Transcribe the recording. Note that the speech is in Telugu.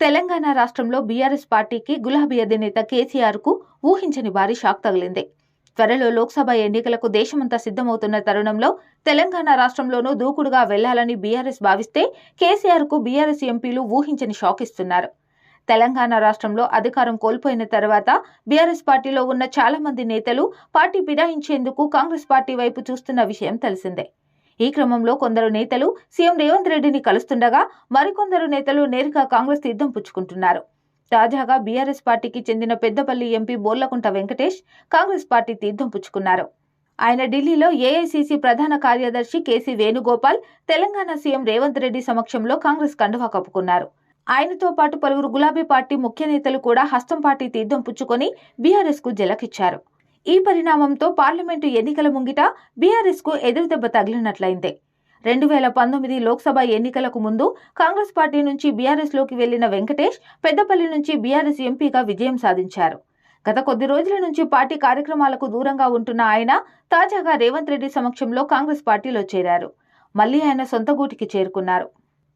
తెలంగాణ రాష్ట్రంలో బీఆర్ఎస్ పార్టీకి గులాబీ అధినేత కేసీఆర్కు ఊహించని భారీ షాక్ తగిలింది. త్వరలో లోక్సభ ఎన్నికలకు దేశమంతా సిద్ధమవుతున్న తరుణంలో తెలంగాణ రాష్ట్రంలోనూ దూకుడుగా వెళ్ళాలని బీఆర్ఎస్ భావిస్తే కేసీఆర్కు బీఆర్ఎస్ ఎంపీలు ఊహించని షాక్ ఇస్తున్నారు. తెలంగాణ రాష్ట్రంలో అధికారం కోల్పోయిన తర్వాత బీఆర్ఎస్ పార్టీలో ఉన్న చాలా మంది నేతలు పార్టీ ఫిరాయించేందుకు కాంగ్రెస్ పార్టీ వైపు చూస్తున్న విషయం తెలిసిందే. ఈ క్రమంలో కొందరు నేతలు సీఎం రేవంత్ రెడ్డిని కలుస్తుండగా మరికొందరు నేతలు నేరుగా కాంగ్రెస్ తీర్థం పుచ్చుకుంటున్నారు. తాజాగా బీఆర్ఎస్ పార్టీకి చెందిన పెద్దపల్లి ఎంపీ బోర్లకుంట వెంకటేష్ కాంగ్రెస్ పార్టీ తీర్థం పుచ్చుకున్నారు. ఆయన ఢిల్లీలో ఏఐసీసీ ప్రధాన కార్యదర్శి కేసీ వేణుగోపాల్ తెలంగాణ సీఎం రేవంత్ రెడ్డి సమక్షంలో కాంగ్రెస్ కండువా కప్పుకున్నారు. ఆయనతో పాటు పలువురు గులాబీ పార్టీ ముఖ్య నేతలు కూడా హస్తం పార్టీ తీర్థం పుచ్చుకొని బీఆర్ఎస్కు జలకిచ్చారు. ఈ పరిణామంతో పార్లమెంటు ఎన్నికల ముంగిట బీఆర్ఎస్కు ఎదురుదెబ్బ తగిలినట్లయింది. రెండు వేల పంతొమ్మిది లోక్సభ ఎన్నికలకు ముందు కాంగ్రెస్ పార్టీ నుంచి బీఆర్ఎస్లోకి వెళ్ళిన వెంకటేష్ పెద్దపల్లి నుంచి బీఆర్ఎస్ ఎంపీగా విజయం సాధించారు. గత కొద్ది రోజుల నుంచి పార్టీ కార్యక్రమాలకు దూరంగా ఉంటున్న ఆయన తాజాగా రేవంత్ రెడ్డి సమక్షంలో కాంగ్రెస్ పార్టీలో చేరారు. మళ్ళీ ఆయన సొంత గూటికి చేరుకున్నారు.